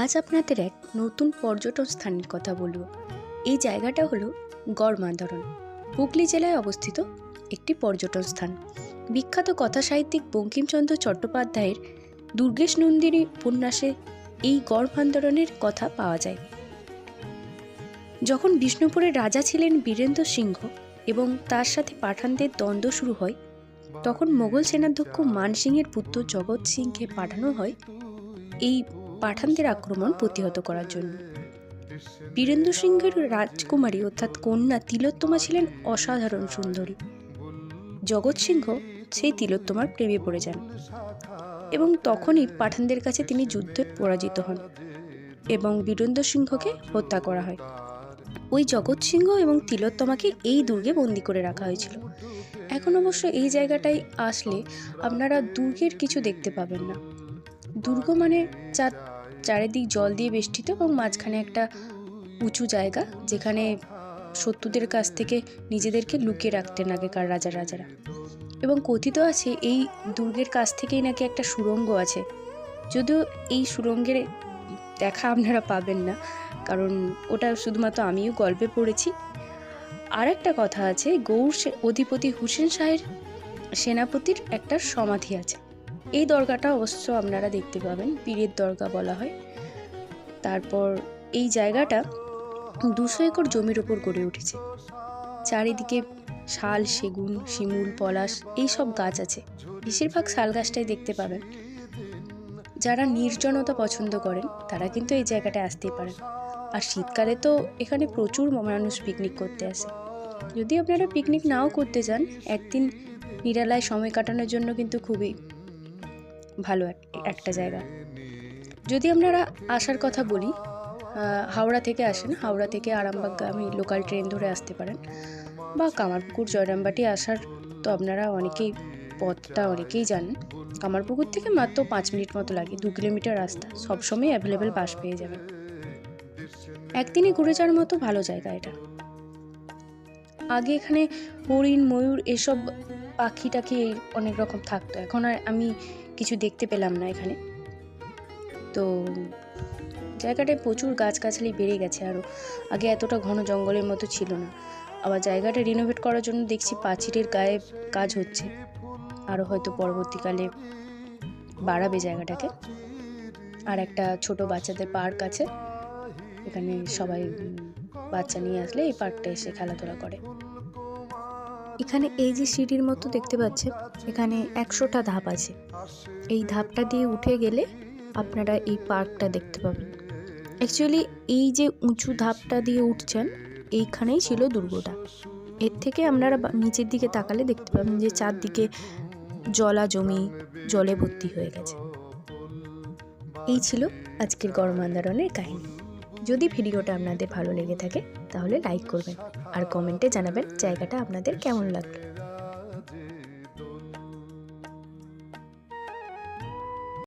আজ আপনাদের এক নতুন পর্যটন স্থানের কথা বলব। এই জায়গাটা হলো গড়মান্দারণ হুগলি জেলায় অবস্থিত একটি পর্যটন স্থান। বিখ্যাত কথা সাহিত্যিক বঙ্কিমচন্দ্র চট্টোপাধ্যায়ের দুর্গেশ নন্দিনী উপন্যাসে এই গড়মান্দারণের কথা পাওয়া যায়। যখন বিষ্ণুপুরের রাজা ছিলেন বীরেন্দ্র সিংহ এবং তার সাথে পাঠানদের দ্বন্দ্ব শুরু হয়, তখন মোগল সেনাধ্যক্ষ মানসিংহের পুত্র জগৎ সিংকে পাঠানো হয় এই পাঠানদের আক্রমণ প্রতিহত করার জন্য। বীরেন্দ্র সিংহের রাজকুমারী অর্থাৎ কন্যা তিলোত্তমা ছিলেন অসাধারণ সুন্দরী। জগৎ সিংহ সেই তিলোত্তমার প্রেমে পড়ে যান এবং তখনই পাঠানদের কাছে তিনি যুদ্ধে পরাজিত হন এবং বীরেন্দ্র সিংহকে হত্যা করা হয়। ওই জগৎ সিংহ এবং তিলোত্তমাকে এই দুর্গে বন্দি করে রাখা হয়েছিল। এখন অবশ্য এই জায়গাটায় আসলে আপনারা দুর্গের কিছু দেখতে পাবেন না। দুর্গ মানে চার, চারিদিক জল দিয়ে বেষ্টিত এবং মাঝখানে একটা উঁচু জায়গা যেখানে শত্রুদের কাছ থেকে নিজেদেরকে লুকিয়ে রাখতেন আগেকার রাজা, রাজারা। এবং কথিত আছে এই দুর্গের কাছ থেকেই নাকি একটা সুড়ঙ্গ আছে। যদিও এই সুড়ঙ্গের দেখা আপনারা পাবেন না, কারণ ওটা শুধুমাত্র আমিও গল্পে পড়েছি। আর একটা কথা আছে গৌর অধিপতি হুসেন শাহের সেনাপতির একটা সমাধি আছে। এই দরগাটা অবশ্য আপনারা দেখতে পাবেন, পীরের দরগা বলা হয়। তারপর এই জায়গাটা দুশো একর জমির ওপর গড়ে উঠেছে। চারিদিকে শাল, সেগুন, শিমুল, পলাশ এই সব গাছ আছে। বেশিরভাগ শাল গাছটাই দেখতে পাবেন। যারা নির্জনতা পছন্দ করেন, তারা কিন্তু এই জায়গাটায় আসতেই পারেন। আর শীতকালে তো এখানে প্রচুর মানুষ পিকনিক করতে আসে। যদি আপনারা পিকনিক নাও করতে যান, একদিন নিরালায় সময় কাটানোর জন্য কিন্তু খুবই ভালো এক- একটা জায়গা। যদি আপনারা আসার কথা বলি হাওড়া থেকে আসেন হাওড়া থেকে আরামবাগগামী লোকাল ট্রেন ধরে আসতে পারেন। বা কামারপুকুর জয়রামবাটি আসার তো আপনারা অনেকেই পথটা অনেকেই জানেন। কামারপুকুর থেকে মাত্র পাঁচ মিনিট মতো লাগে দু কিলোমিটার রাস্তা। সবসময় অ্যাভেলেবেল বাস পেয়ে যাবেন। একদিনই ঘুরে যাওয়ার মতো ভালো জায়গা এটা। আগে এখানে হরিণ ময়ূর এসব পাখি টাখি অনেক রকম থাকতো। এখন আর আমি কিছু দেখতে পেলাম না এখানে। তো জায়গাটায় প্রচুর গাছগাছালি বেড়ে গেছে আরও আগে এতটা ঘন জঙ্গলের মতো ছিল না। আবার জায়গাটা রিনোভেট করার জন্য দেখছি পাঁচিরের গায়ে কাজ হচ্ছে। আরও হয়তো পরবর্তীকালে বাড়াবে জায়গাটাকে। আর একটা ছোট বাচ্চাদের পার্ক আছে। এখানে সবাই বাচ্চা নিয়ে আসলে এই পার্কটা এসে খেলাধুলা করে। এখানে এই যে সিঁড়ির মতো দেখতে পাচ্ছেন, এখানে একশোটা ধাপ আছে। এই ধাপটা দিয়ে উঠে গেলে আপনারা এই পার্কটা দেখতে পাবেন। অ্যাকচুয়ালি এই যে উঁচু ধাপটা দিয়ে উঠছেন, এইখানেই ছিল দুর্গটা। এর থেকে আপনারা নিচের দিকে তাকালে দেখতে পাবেন যে চারদিকে জলা জমি, জলে ভর্তি হয়ে গেছে। এই ছিল আজকের গরম আন্দোলনের কাহিনী। যদি ভিডিওটা আপনাদের ভালো লেগে থাকে, তাহলে লাইক করবেন আর কমেন্টে জানাবেন জায়গাটা আপনাদের কেমন লাগল।